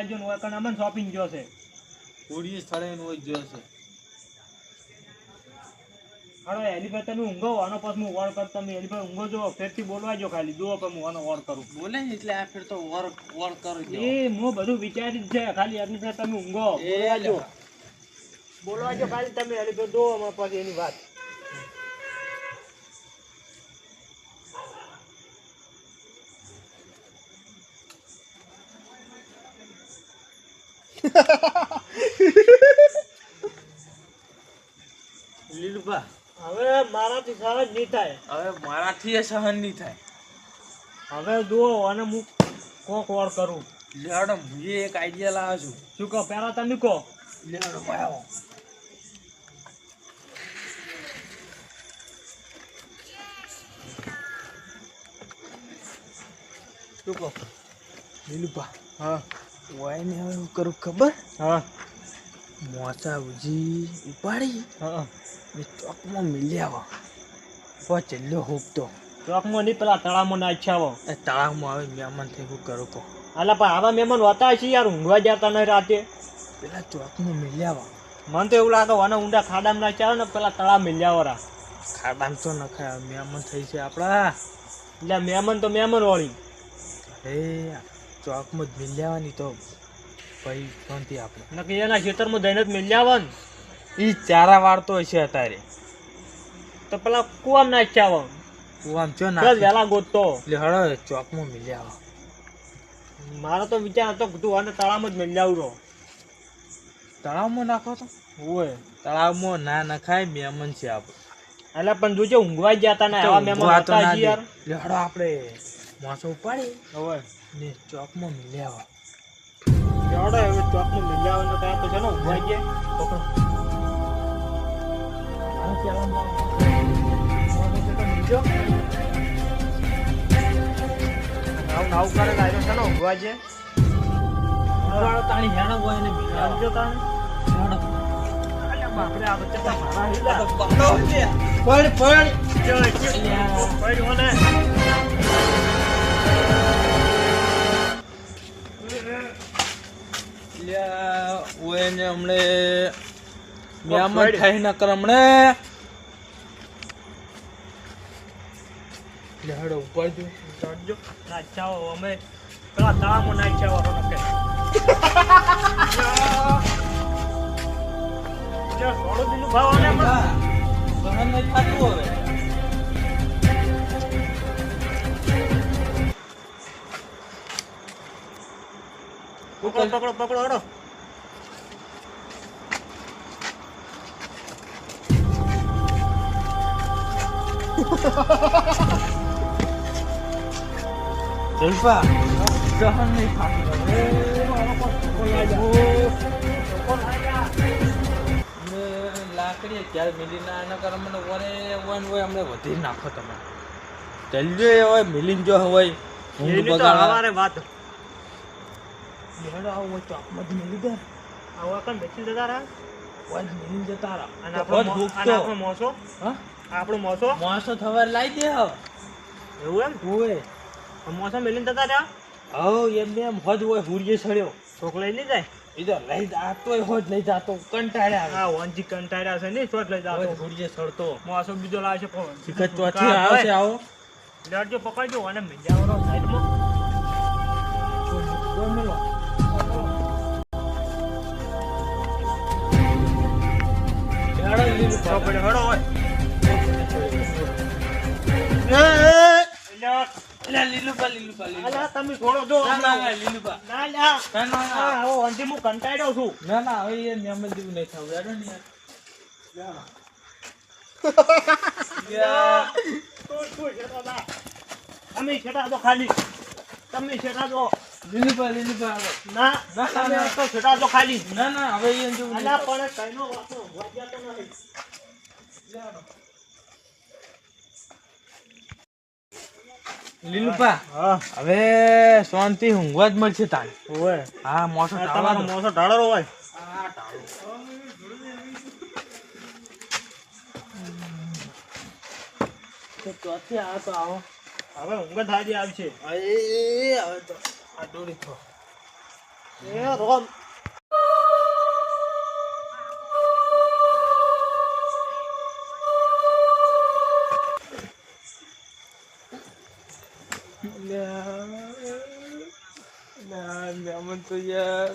આવજો ને ઓય અમને શોપિંગ ગયો છે. કોડીએ સ્થળે એનું હોય ગયો છે. પર તમે ઊંઘો આનો પછી હું વોર કર તમે એની પર ઊંઘો જો ફેરથી બોલવા જો ખાલી. જુઓ પણ હું આનો વોર કરું. બોલે ને એટલે આ ફેર તો વોર વોર કરો એ હું બધું વિચારી છે. ખાલી એની પર તમે ઊંઘો. બોલવા જો. બોલવા જો ખાલી તમે પર દો અમાર પછી એની વાત. લીલુભા. હવે મારાથી સહન નહીં થાય. હવે મારાથી સહન નહીં થાય. હવે જુઓ અને હું કોક વોર કરું. લેડો હું એક આઈડિયા લાવ્યો છું. શું કહો પહેલા તમે કહો. લેડો ભાઈ શું કહો? લીલુભા. હા. વાય ને હવે હું કરું ખબર? હા. મોસા ઉજી ઉપાડી હા ને ચોકમાં મિલ્યા આવા. ચલ્યો હોપતો ચોકમાં નહીં પેલા તળાવમાં નાખ્યા એ તળાવમાં આવે મહેમાન થઈ હું કરું કહો. અલા પણ આવા મહેમાન હોતા છે યાર ઊંઘવા જતા નહીં રાતે. પેલા ચોકમાં મિલ્યા આવા. મને તો એવું લાગે વાના ઊંડા ખાડામાં ના ચાવે ને પેલા તળાવ મિલ્યા વરા ખાડામાં તો નખાય મહેમાન થઈ છે આપણા. એટલે મહેમાન તો મહેમાન વળી. એ ચોકમાં જ લેવાની તો પછી શાંતિ આપણે નક્કી એના ખેતરમાં જઈને જ મિલ્યા આવે ને ચારા વાળતો હશે અત્યારે. તો પેલા કુવામ ના ઈચ્છા કુવામ ચો ના વેલા ગોતતો. એટલે હળો ચોકમાં મિલ આવા મારો તો વિચાર હતો કે તું આને તળાવમાં જ મિલ રહો તળાવમાં નાખો તો? હોય. તળાવમાં ના નખાય મહેમાન છે આપણે એટલે પણ જોજે ઊંઘવા જતા ને આવા મહેમાન હતા. યાર. લેડો આપણે માસો ઉપાડી. હોય. ને ચોકમાં મિલ્યા એવડો હવે ચોકમાં મિલ્યા આવે ને ત્યાં તો છે ને છે તો મિલજો. નાવ કરે ને છે ને જ જાય. તાણી હેણો હોય ને સમજો તાણે? હેણો અલ્યા. ને હમણે મહેમાન પકડ. થઈ કર હમણે લે ઉપર જો અમે પેલા થોડું દીનું ભાવ ને હમણાં. સહન નહીં થાતું હવે પકડો પકડો પકડો હડો. જલ્પા જહન નહીં લાકડી ક્યારે મિલી ના ન કર મને ઓરે વન હોય અમને વધી નાખો તમે. જલ્દી હોય મિલીન જો હોય એની વાત હેડો આવો હોય તો જ મિલી દે આવા કણ બેસી જતા રહ્યા ઓય મિલીન જતા રહ્યા અને આપણો મોસો હા આપણો મોસો માણસો થવા લાઈ દે હવે એવું એમ આ મોસો મેલીને જતા રહ્યા હવ એમને એમ હોજ હોય હુરીએ સડ્યો છોક લઈ જાય તો લઈ જાતોય હોજ લઈ જાતો કંટાળ્યા હા વનજી કંટાળ્યા છે નહીં શોટ લઈ જાતો હુરીએ સડતો મોસો બીજો લાવે છે પણ શિખર ચોથી આવશે આવો લડજો પકડજો અને મિજાવરો સાઈડમાં હેડો લીલું તો કંટાળ્યો છું ના ના હવે ખાલી તમે છેટા તો લીલું પા લીલું પા આવો. ના ના, તમે. તો ખાલી ના ના હવે એ જેવું. પણ કઈનો વાતો વાજ્યા તો નહીં લીલું પા હવે શાંતિ ઊંઘવા જ મળશે તારે. ઓય હા મોસો આ ટાળવા તમારો દો. મોસો ઢાળરો હોય. હા, ટાળો. તો ચોથી આ તો આવો. હવે ઊંઘ થાજી આવશે. અરે હવે તો આ દોરી થો એ રોમ. ના મહેમાન તો યાર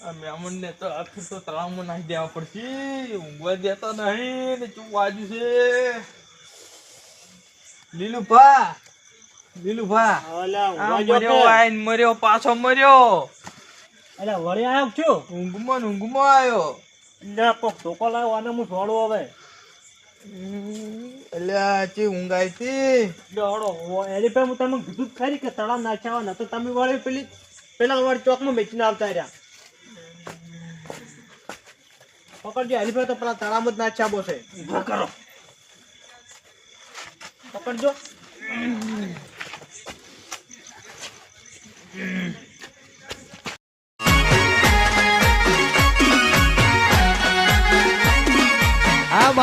આ મહેમાનને તો આખું તો તળાવમાં નાખી દેવા પડશે ઊંઘવા દેતા નહીં ને ચૂ બાજુ છે લીલુભા લીલુભા મર્યો. આઈન મર્યો પાછો મર્યો અલા વળી આયો છું ઊંઘમાં ને ઊંઘમાં આવ્યો લે કોક ધોકો લાવ્યો આને હું છોડું હવે અલ્યા ચી ઊંઘ આવી હતી દોડો એની પર હું તમને કીધું જ ખરી કે તળાવ નાખ્યા તો તમે વળી પેલી પેલા વાળી ચોકમાં મેચીને આવતા રહ્યા. પકડજો એની પર તો પેલા તળાવમાં જ નાખ્યા બોસે કરો. પકડજો.